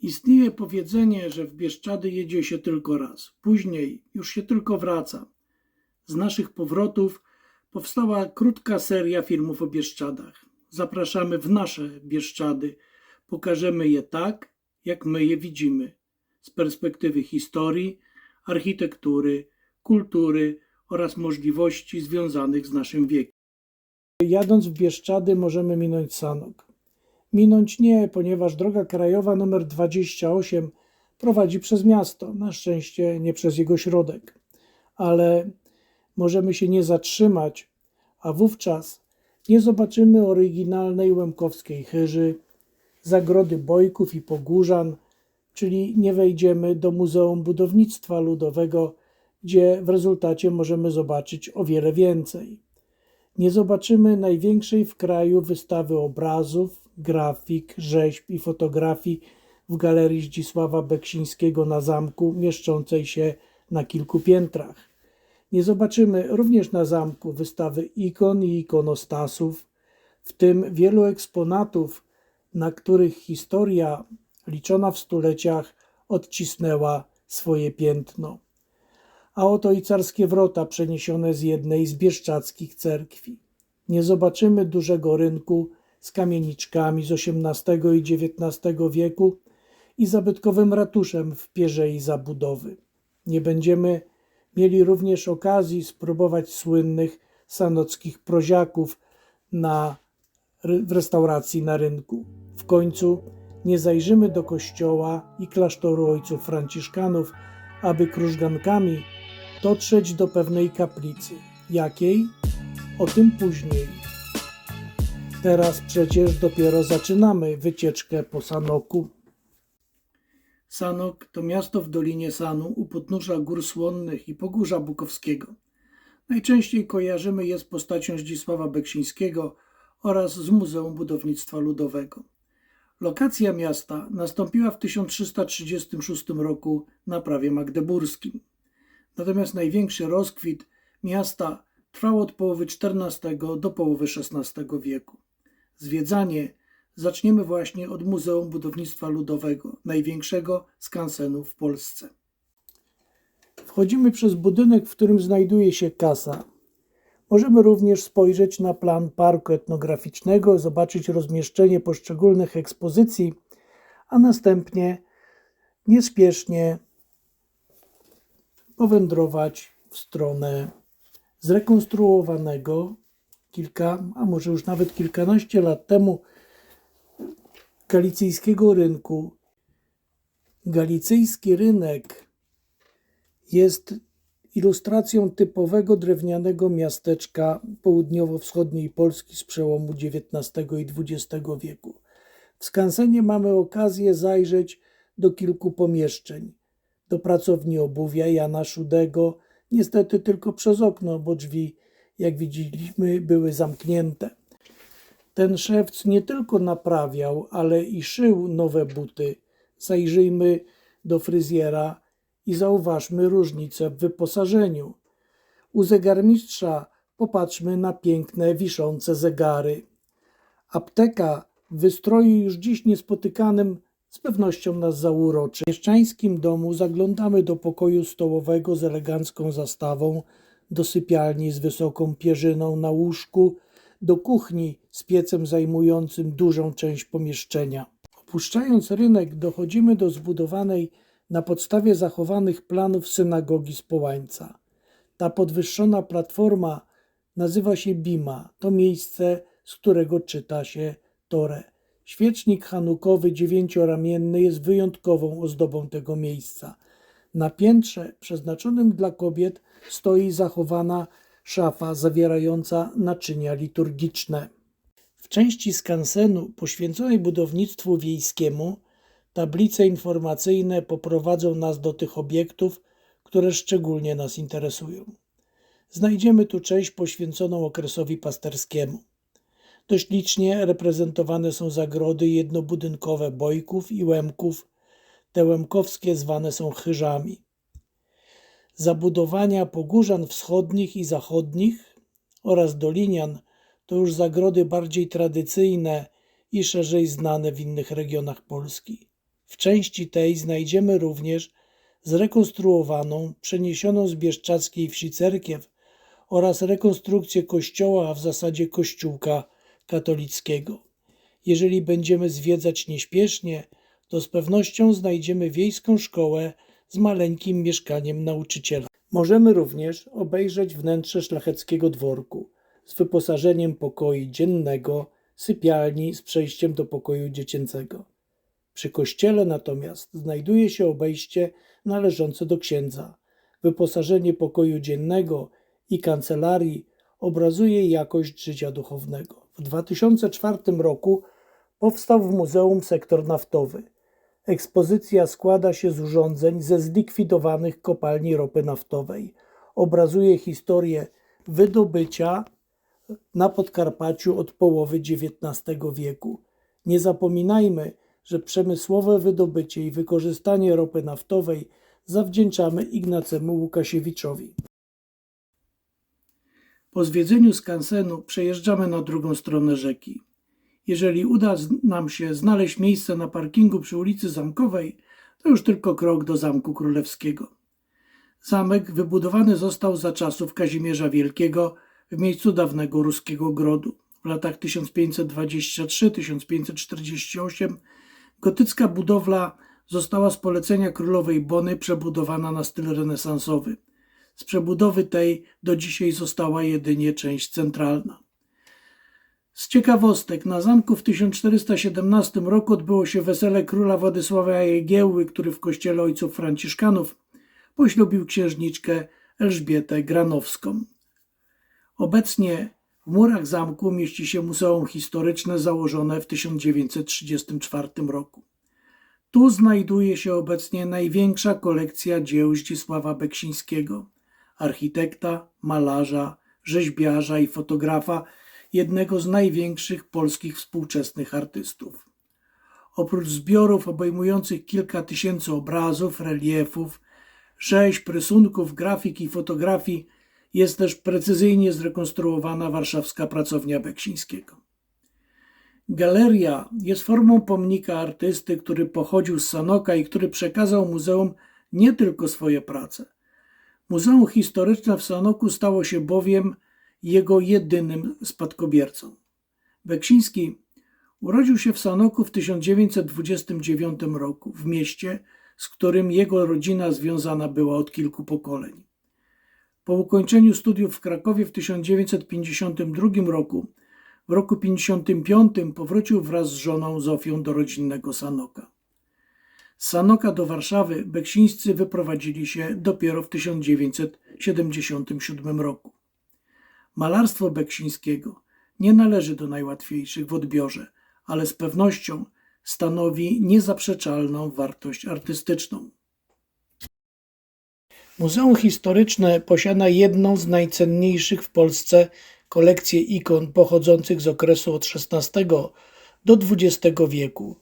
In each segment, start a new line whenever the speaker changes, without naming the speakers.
Istnieje powiedzenie, że w Bieszczady jedzie się tylko raz, później już się tylko wraca. Z naszych powrotów powstała krótka seria filmów o Bieszczadach. Zapraszamy w nasze Bieszczady. Pokażemy je tak, jak my je widzimy, z perspektywy historii, architektury, kultury oraz możliwości związanych z naszym wiekiem. Jadąc w Bieszczady możemy minąć Sanok. Minąć nie, ponieważ droga krajowa nr 28 prowadzi przez miasto, na szczęście nie przez jego środek. Ale możemy się nie zatrzymać, a wówczas nie zobaczymy oryginalnej łemkowskiej chyży, zagrody Bojków i Pogórzan, czyli nie wejdziemy do Muzeum Budownictwa Ludowego, gdzie w rezultacie możemy zobaczyć o wiele więcej. Nie zobaczymy największej w kraju wystawy obrazów, grafik, rzeźb i fotografii w Galerii Zdzisława Beksińskiego na zamku, mieszczącej się na kilku piętrach. Nie zobaczymy również na zamku wystawy ikon i ikonostasów, w tym wielu eksponatów, na których historia liczona w stuleciach odcisnęła swoje piętno. A oto i carskie wrota przeniesione z jednej z bieszczadzkich cerkwi. Nie zobaczymy dużego rynku z kamieniczkami z XVIII i XIX wieku i zabytkowym ratuszem w pierzei zabudowy. Nie będziemy mieli również okazji spróbować słynnych sanockich proziaków na, w restauracji na rynku. W końcu nie zajrzymy do kościoła i klasztoru ojców franciszkanów, aby krużgankami dotrzeć do pewnej kaplicy. Jakiej? O tym później. Teraz przecież dopiero zaczynamy wycieczkę po Sanoku. Sanok to miasto w Dolinie Sanu u podnóża Gór Słonnych i Pogórza Bukowskiego. Najczęściej kojarzymy je z postacią Zdzisława Beksińskiego oraz z Muzeum Budownictwa Ludowego. Lokacja miasta nastąpiła w 1336 roku na prawie magdeburskim. Natomiast największy rozkwit miasta trwał od połowy XIV do połowy XVI wieku. Zwiedzanie zaczniemy właśnie od Muzeum Budownictwa Ludowego, największego skansenu w Polsce. Wchodzimy przez budynek, w którym znajduje się kasa. Możemy również spojrzeć na plan parku etnograficznego, zobaczyć rozmieszczenie poszczególnych ekspozycji, a następnie niespiesznie powędrować w stronę zrekonstruowanego kilka, a może już nawet kilkanaście lat temu galicyjskiego rynku. Galicyjski rynek jest ilustracją typowego drewnianego miasteczka południowo-wschodniej Polski z przełomu XIX i XX wieku. W skansenie mamy okazję zajrzeć do kilku pomieszczeń. Do pracowni obuwia Jana Szudego, niestety tylko przez okno, bo drzwi, jak widzieliśmy, były zamknięte. Ten szewc nie tylko naprawiał, ale i szył nowe buty. Zajrzyjmy do fryzjera i zauważmy różnicę w wyposażeniu. U zegarmistrza popatrzmy na piękne, wiszące zegary. Apteka w wystroju już dziś niespotykanym z pewnością nas zauroczy. W mieszczańskim domu zaglądamy do pokoju stołowego z elegancką zastawą, do sypialni z wysoką pierzyną na łóżku, do kuchni z piecem zajmującym dużą część pomieszczenia. Opuszczając rynek, dochodzimy do zbudowanej na podstawie zachowanych planów synagogi z Połańca. Ta podwyższona platforma nazywa się Bima. To miejsce, z którego czyta się Torę. Świecznik hanukowy dziewięcioramienny jest wyjątkową ozdobą tego miejsca. Na piętrze przeznaczonym dla kobiet stoi zachowana szafa zawierająca naczynia liturgiczne. W części skansenu poświęconej budownictwu wiejskiemu tablice informacyjne poprowadzą nas do tych obiektów, które szczególnie nas interesują. Znajdziemy tu część poświęconą okresowi pasterskiemu. Dość licznie reprezentowane są zagrody jednobudynkowe Bojków i Łemków. Te łemkowskie zwane są chyżami. Zabudowania pogórzan wschodnich i zachodnich oraz dolinian to już zagrody bardziej tradycyjne i szerzej znane w innych regionach Polski. W części tej znajdziemy również zrekonstruowaną, przeniesioną z bieszczackiej wsi cerkiew oraz rekonstrukcję kościoła, a w zasadzie kościółka katolickiego. Jeżeli będziemy zwiedzać nieśpiesznie, to z pewnością znajdziemy wiejską szkołę z maleńkim mieszkaniem nauczyciela. Możemy również obejrzeć wnętrze szlacheckiego dworku z wyposażeniem pokoi dziennego, sypialni z przejściem do pokoju dziecięcego. Przy kościele natomiast znajduje się obejście należące do księdza. Wyposażenie pokoju dziennego i kancelarii obrazuje jakość życia duchownego. W 2004 roku powstał w muzeum sektor naftowy. Ekspozycja składa się z urządzeń ze zlikwidowanych kopalni ropy naftowej. Obrazuje historię wydobycia na Podkarpaciu od połowy XIX wieku. Nie zapominajmy, że przemysłowe wydobycie i wykorzystanie ropy naftowej zawdzięczamy Ignacemu Łukasiewiczowi. Po zwiedzeniu skansenu przejeżdżamy na drugą stronę rzeki. Jeżeli uda nam się znaleźć miejsce na parkingu przy ulicy Zamkowej, to już tylko krok do Zamku Królewskiego. Zamek wybudowany został za czasów Kazimierza Wielkiego w miejscu dawnego ruskiego grodu. W latach 1523-1548 gotycka budowla została z polecenia królowej Bony przebudowana na styl renesansowy. Z przebudowy tej do dzisiaj została jedynie część centralna. Z ciekawostek, na zamku w 1417 roku odbyło się wesele króla Władysława Jagiełły, który w kościele ojców franciszkanów poślubił księżniczkę Elżbietę Granowską. Obecnie w murach zamku mieści się Muzeum Historyczne założone w 1934 roku. Tu znajduje się obecnie największa kolekcja dzieł Zdzisława Beksińskiego, architekta, malarza, rzeźbiarza i fotografa, jednego z największych polskich współczesnych artystów. Oprócz zbiorów obejmujących kilka tysięcy obrazów, reliefów, rzeźb, rysunków, grafik i fotografii, jest też precyzyjnie zrekonstruowana warszawska pracownia Beksińskiego. Galeria jest formą pomnika artysty, który pochodził z Sanoka i który przekazał muzeum nie tylko swoje prace. Muzeum Historyczne w Sanoku stało się bowiem jego jedynym spadkobiercą. Beksiński urodził się w Sanoku w 1929 roku, w mieście, z którym jego rodzina związana była od kilku pokoleń. Po ukończeniu studiów w Krakowie w 1952 roku, w roku 1955 powrócił wraz z żoną Zofią do rodzinnego Sanoka. Z Sanoka do Warszawy Beksińscy wyprowadzili się dopiero w 1977 roku. Malarstwo Beksińskiego nie należy do najłatwiejszych w odbiorze, ale z pewnością stanowi niezaprzeczalną wartość artystyczną. Muzeum Historyczne posiada jedną z najcenniejszych w Polsce kolekcji ikon pochodzących z okresu od XVI do XX wieku.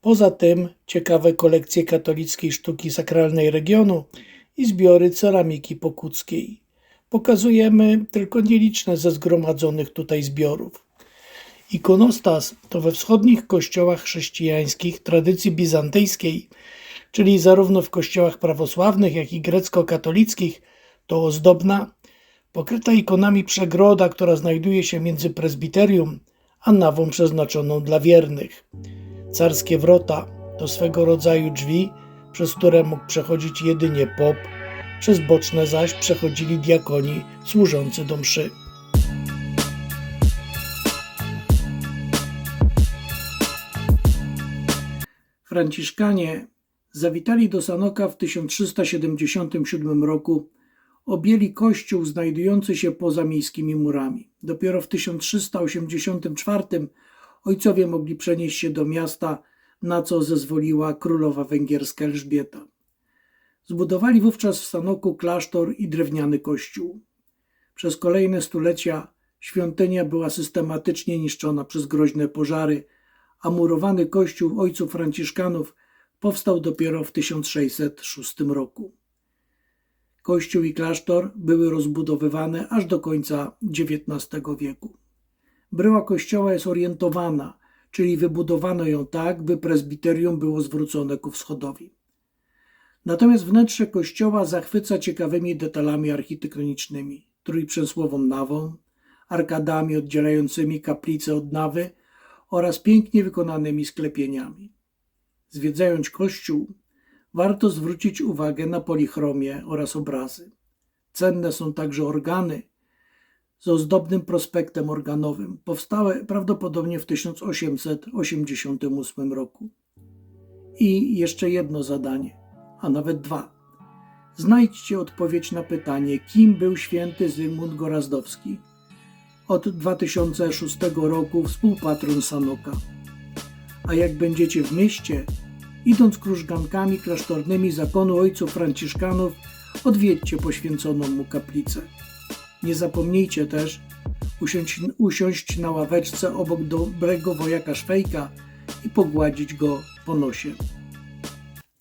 Poza tym ciekawe kolekcje katolickiej sztuki sakralnej regionu i zbiory ceramiki pokuckiej. Pokazujemy tylko nieliczne ze zgromadzonych tutaj zbiorów. Ikonostas to we wschodnich kościołach chrześcijańskich tradycji bizantyjskiej, czyli zarówno w kościołach prawosławnych, jak i grecko-katolickich, to ozdobna, pokryta ikonami przegroda, która znajduje się między prezbiterium a nawą przeznaczoną dla wiernych. Carskie wrota to swego rodzaju drzwi, przez które mógł przechodzić jedynie pop, przez boczne zaś przechodzili diakoni służący do mszy. Franciszkanie zawitali do Sanoka w 1377 roku, objęli kościół znajdujący się poza miejskimi murami. Dopiero w 1384 ojcowie mogli przenieść się do miasta, na co zezwoliła królowa węgierska Elżbieta. Zbudowali wówczas w Sanoku klasztor i drewniany kościół. Przez kolejne stulecia świątynia była systematycznie niszczona przez groźne pożary, a murowany kościół ojców franciszkanów powstał dopiero w 1606 roku. Kościół i klasztor były rozbudowywane aż do końca XIX wieku. Bryła kościoła jest orientowana, czyli wybudowano ją tak, by prezbiterium było zwrócone ku wschodowi. Natomiast wnętrze kościoła zachwyca ciekawymi detalami architektonicznymi, trójprzęsłową nawą, arkadami oddzielającymi kaplicę od nawy oraz pięknie wykonanymi sklepieniami. Zwiedzając kościół, warto zwrócić uwagę na polichromię oraz obrazy. Cenne są także organy z ozdobnym prospektem organowym, powstałe prawdopodobnie w 1888 roku. I jeszcze jedno zadanie, a nawet dwa. Znajdźcie odpowiedź na pytanie, kim był święty Zygmunt Gorazdowski. Od 2006 roku współpatron Sanoka. A jak będziecie w mieście, idąc krużgankami klasztornymi zakonu ojców franciszkanów, odwiedźcie poświęconą mu kaplicę. Nie zapomnijcie też usiąść, usiąść na ławeczce obok dobrego wojaka Szwejka i pogładzić go po nosie.